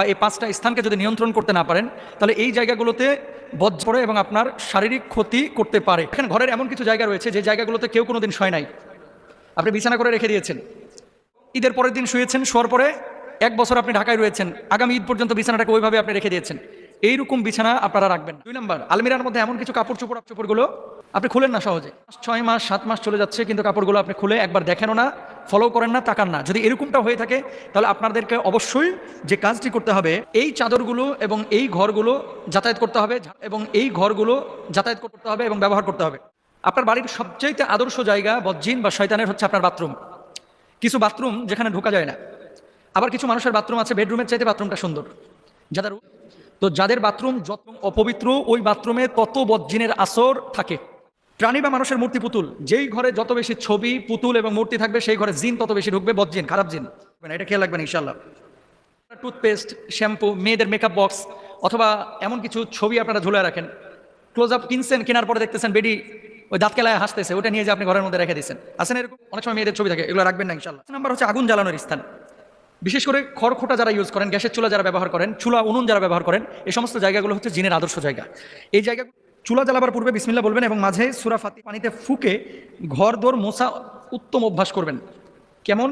বা এই পাঁচটা স্থানকে যদি নিয়ন্ত্রণ করতে না পারেন, তাহলে এই জায়গাগুলোতে বজ্র পড়ে এবং আপনার শারীরিক ক্ষতি করতে পারে। এখানে ঘরের এমন কিছু জায়গা রয়েছে, যে জায়গাগুলোতে কেউ কোনো দিন শয় নাই। আপনি বিছানা করে রেখে দিয়েছেন। ঈদের পরের দিন শুয়েছেন, শোয়ার পরে এক বছর আপনি ঢাকায় রয়েছেন। আগামী ঈদ পর্যন্ত বিছানাটাকে ওইভাবে আপনি রেখে দিয়েছেন। এইরকম বিছানা আপনারা রাখবেন দুই নম্বর, আলমিরার মধ্যে এমন কিছু কাপড় চোপড় চোপড়গুলো আপনি খুলেন না সহজে। ছয় মাস, সাত মাস চলে যাচ্ছে, কিন্তু কাপড়গুলো আপনি খুলে একবার দেখেনও না ফলো করেন না, তাকান না। যদি এরকমটা হয়ে থাকে, তাহলে আপনাদেরকে অবশ্যই যে কাজটি করতে হবে, এই চাদরগুলো এবং এই ঘরগুলো যাতায়াত করতে হবে, এবং এই ঘরগুলো যাতায়াত করতে হবে এবং ব্যবহার করতে হবে। আপনার বাড়ির সবচাইতে আদর্শ জায়গা বজ্জিন বা শয়তানের হচ্ছে আপনার বাথরুম। কিছু বাথরুম যেখানে ঢোকা যায় না। আবার কিছু মানুষের বাথরুম আছে, বেডরুমের চাইতে বাথরুমটা সুন্দর। যাদের তো যাদের বাথরুম যত অপবিত্র, ওই বাথরুমে তত বজ্জিনের আসর থাকে। প্রাণী বা মানুষের মূর্তি পুতুল, যেই ঘরে যত বেশি ছবি, পুতুল এবং মূর্তি থাকবে, সেই ঘরে জিন তত বেশি ঢুকবে বজ্জিন খারাপ জিন। এটা খেয়াল রাখবেন ইনশাল্লাহ টুথপেস্ট, শ্যাম্পু, মেয়েদের মেকআপ বক্স অথবা এমন কিছু ছবি আপনারা ঝুলে রাখেন। ক্লোজ আপ কিনছেন, কেনার পরে দেখতেছেন, বেডি ওই দাঁত কেলায় হাসতেছে, ওটা নিয়ে যে আপনি ঘরের মধ্যে রেখে দিয়েছেন। আসেন এরকম? অনেক সময় মেয়েদের ছবি থাকে, এগুলো রাখবেন না ইনশাল্লাহ নাম্বার হচ্ছে আগুন জ্বালানোর স্থান। বিশেষ করে খড়খোটা যারা ইউজ করেন, গ্যাসের চুলা যারা ব্যবহার করেন, চুলা উনুন যারা ব্যবহার করেন এই সমস্ত জায়গাগুলো হচ্ছে জিনের আদর্শ জায়গা। এই জায়গা চুলা জ্বালাবার পূর্বে বিসমিল্লা বলবেন এবং মাঝে সুরা ফাতি পানিতে ফুকে ঘর দোর মোসা উত্তম অভ্যাস করবেন। কেমন?